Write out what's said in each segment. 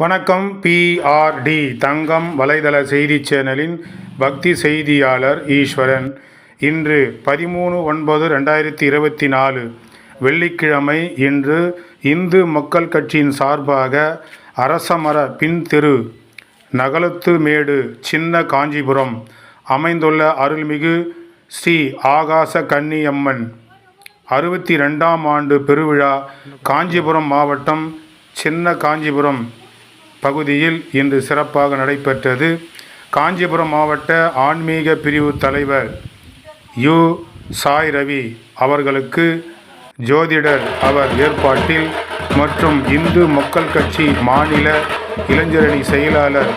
வணக்கம் பிஆர்டி தங்கம் வலைதள செய்தி சேனலின் பக்தி செய்தியாளர் ஈஸ்வரன். இன்று பதிமூணு ஒன்பது ரெண்டாயிரத்தி இருபத்தி நாலு. வெள்ளிக்கிழமை இன்று இந்து மக்கள் கட்சியின் சார்பாக அரசமர பின்திரு நகலத்துமேடு சின்ன காஞ்சிபுரம் அமைந்துள்ள அருள்மிகு ஸ்ரீ ஆகாச கன்னியம்மன் அறுபத்தி ரெண்டாம் ஆண்டு பெருவிழா காஞ்சிபுரம் மாவட்டம் சின்ன காஞ்சிபுரம். பகுதியில் இன்று சிறப்பாக நடைபெற்றது. காஞ்சிபுரம் மாவட்ட ஆன்மீக பிரிவு தலைவர் யு. சாய் ரவி அவர்களுக்கு ஜோதிடர் அவர் ஏற்பாட்டில் மற்றும் இந்து மக்கள் கட்சி மாநில இளைஞரணி செயலாளர்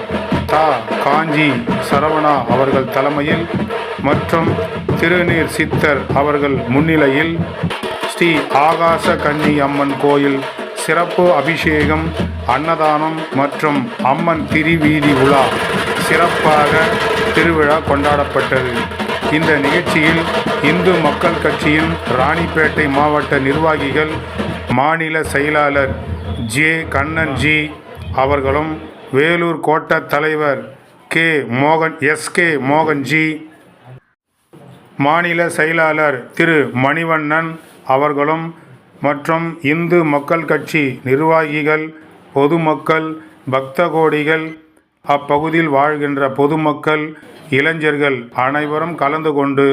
தா. காஞ்சி சரவணா அவர்கள் தலைமையில் மற்றும் திருநீர் சித்தர் அவர்கள் முன்னிலையில் ஸ்ரீ ஆகாச கன்னி அம்மன் கோயில் சிறப்பு அபிஷேகம் அன்னதானம் மற்றும் அம்மன் திரிவீதி உலா சிறப்பாக திருவிழா கொண்டாடப்பட்டது. இந்த நிகழ்ச்சியில் இந்து மக்கள் கட்சியின் ராணிப்பேட்டை மாவட்ட நிர்வாகிகள் மாநில செயலாளர் ஜே கண்ணன் ஜி அவர்களும் வேலூர் கோட்ட தலைவர் கே மோகன் எஸ்கே மோகன்ஜி மாநில செயலாளர் திரு மணிவண்ணன் அவர்களும் மற்றும் இந்து மக்கள் கட்சி நிர்வாகிகள் பொதுமக்கள் பக்த கோடிகள் அப்பகுதியில் வாழ்கின்ற பொதுமக்கள் இளைஞர்கள் அனைவரும் கலந்து கொண்டு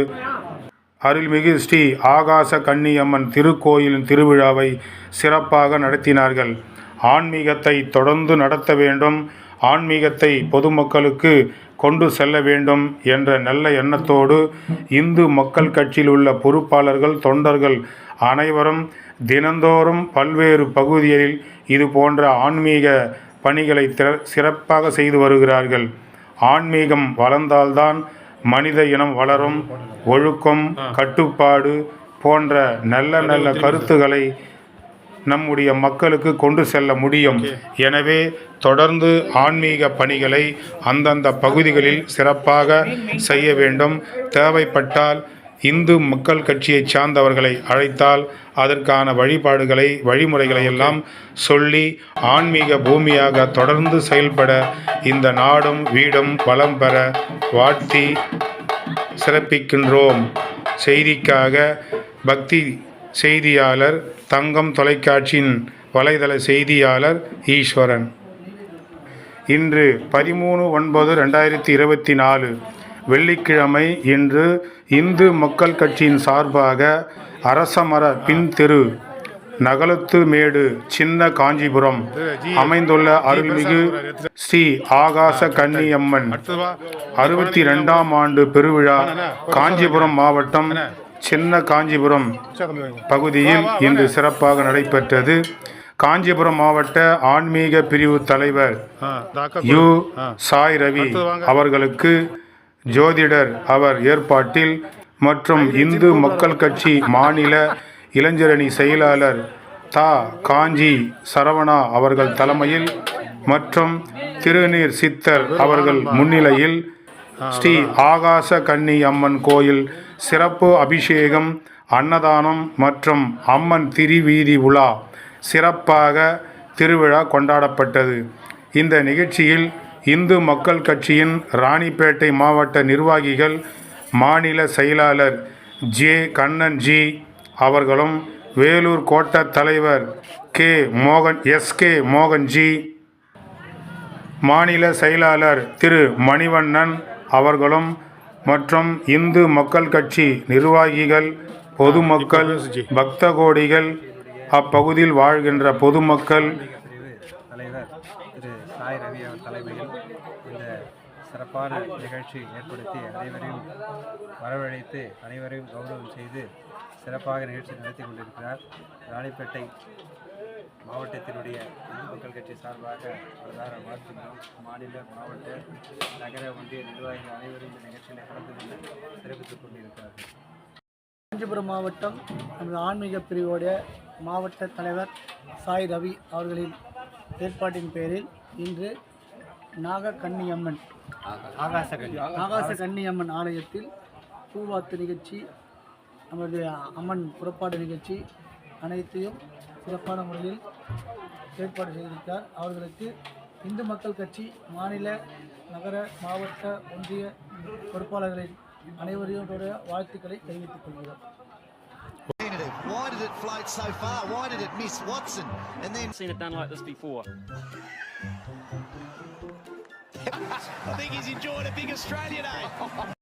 அருள்மிகு ஸ்ரீ ஆகாச கன்னியம்மன் திருக்கோயிலின் திருவிழாவை சிறப்பாக நடத்தினார்கள். ஆன்மீகத்தை தொடர்ந்து நடத்த வேண்டும். ஆன்மீகத்தை பொதுமக்களுக்கு கொண்டு செல்ல வேண்டும் என்ற நல்ல எண்ணத்தோடு இந்து மக்கள் கட்சியில் உள்ள பொறுப்பாளர்கள் தொண்டர்கள் அனைவரும் தினந்தோறும் பல்வேறு பகுதிகளில் இது போன்ற ஆன்மீக பணிகளை திற- சிறப்பாக செய்து வருகிறார்கள். ஆன்மீகம் வளர்ந்தால்தான் மனித இனம் வளரும் ஒழுக்கம் கட்டுப்பாடு போன்ற நல்ல நல்ல கருத்துக்களை நம்முடைய மக்களுக்கு கொண்டு செல்ல முடியும். எனவே தொடர்ந்து ஆன்மீக பணிகளை அந்தந்த பகுதிகளில் சிறப்பாக செய்ய வேண்டும். தேவைப்பட்டால் இந்து மக்கள் கட்சியைச் சார்ந்தவர்களை அழைத்தால் அதற்கான வழிபாடுகளை வழிமுறைகளை எல்லாம் சொல்லி ஆன்மீக பூமியாக தொடர்ந்து செயல்பட இந்த நாடும் வீடும் வளம் பெற வாழ்த்தி சிறப்பிக்கின்றோம். செய்திக்காக பக்தி செய்தியாளர் தங்கம் தொலைக்காட்சியின் வலைதள செய்தியாளர் ஈஸ்வரன். இன்று பதிமூணு ஒன்பது ரெண்டாயிரத்தி இருபத்தி நாலு. வெள்ளிக்கிழமை இன்று இந்து மக்கள் கட்சியின் சார்பாக அரசமர பின் தெரு நகலத்துமேடு சின்ன காஞ்சிபுரம் அமைந்துள்ள அருள்மிகு ஸ்ரீ ஆகாச கன்னியம்மன் அறுபத்தி ரெண்டாம் ஆண்டு பெருவிழா காஞ்சிபுரம் மாவட்டம் சின்ன காஞ்சிபுரம் பகுதியில் இன்று சிறப்பாக நடைபெற்றது. காஞ்சிபுரம் மாவட்ட ஆன்மீக பிரிவு தலைவர் யு சாய் ரவி அவர்களுக்கு ஜோதிடர் அவர் ஏற்பாட்டில் மற்றும் இந்து மக்கள் கட்சி மாநில இளைஞரணி செயலாளர் தா. காஞ்சி சரவணா அவர்கள் தலைமையில் மற்றும் திருநீர் சித்தர் அவர்கள் முன்னிலையில் ஸ்ரீ ஆகாச கன்னி அம்மன் கோயில் சிறப்பு அபிஷேகம் அன்னதானம் மற்றும் அம்மன் திரிவீதி உலா சிறப்பாக திருவிழா கொண்டாடப்பட்டது. இந்த நிகழ்ச்சியில் இந்து மக்கள் கட்சியின் ராணிப்பேட்டை மாவட்ட நிர்வாகிகள் மாநில செயலாளர் ஜே. கண்ணன் ஜி அவர்களும் வேலூர் கோட்ட தலைவர் கே. மோகன் எஸ்கே மோகன்ஜி மாநில செயலாளர் திரு. மணிவண்ணன் அவர்களும் மற்றும் இந்து மக்கள் கட்சி நிர்வாகிகள் பொதுமக்கள் பக்த கோடிகள் அப்பகுதியில் வாழ்கின்ற பொதுமக்கள் சாய் ரவி அவர் தலைமையில் இந்த சிறப்பான நிகழ்ச்சி ஏற்படுத்தி அனைவரையும் வரவழைத்து அனைவரையும் கௌரவம் செய்து சிறப்பாக நிகழ்ச்சி நடத்தி கொண்டிருக்கிறார். ராணிப்பேட்டை மாவட்டத்தினுடைய இந்து மக்கள் கட்சி சார்பாக பிரதார வாழ்த்துகிறோம் மாநில மாவட்ட நகர ஒன்றிய நிர்வாகிகள் அனைவரும் இந்த நிகழ்ச்சியில் கலந்து கொண்டு சிறப்பித்துக் கொண்டிருக்கிறார்கள். காஞ்சிபுரம் மாவட்டம் நமது ஆன்மீக பிரிவோடைய மாவட்ட தலைவர் சாய் ரவி அவர்களின் ஏற்பாட்டின் பேரில் இன்று நாக கன்னியம்மன் ஆகாச ஆகாச கன்னியம்மன் ஆலயத்தில் பூவாத்து நிகழ்ச்சி நமது அம்மன் புறப்பாடு நிகழ்ச்சி அனைத்தையும் சிறப்பான முறையில் ஏற்பாடு செய்திருக்கிறார். அவர்களுக்கு இந்து மக்கள் கட்சி மாநில நகர மாவட்ட ஒன்றிய பொறுப்பாளர்களின் அனைவரையும் வாழ்த்துக்களை தெரிவித்துக் கொள்கிறோம். Why did it float so far? Why did it miss Watson? And then seen it done like this before. I think he's enjoyed a big Australia day. Eh?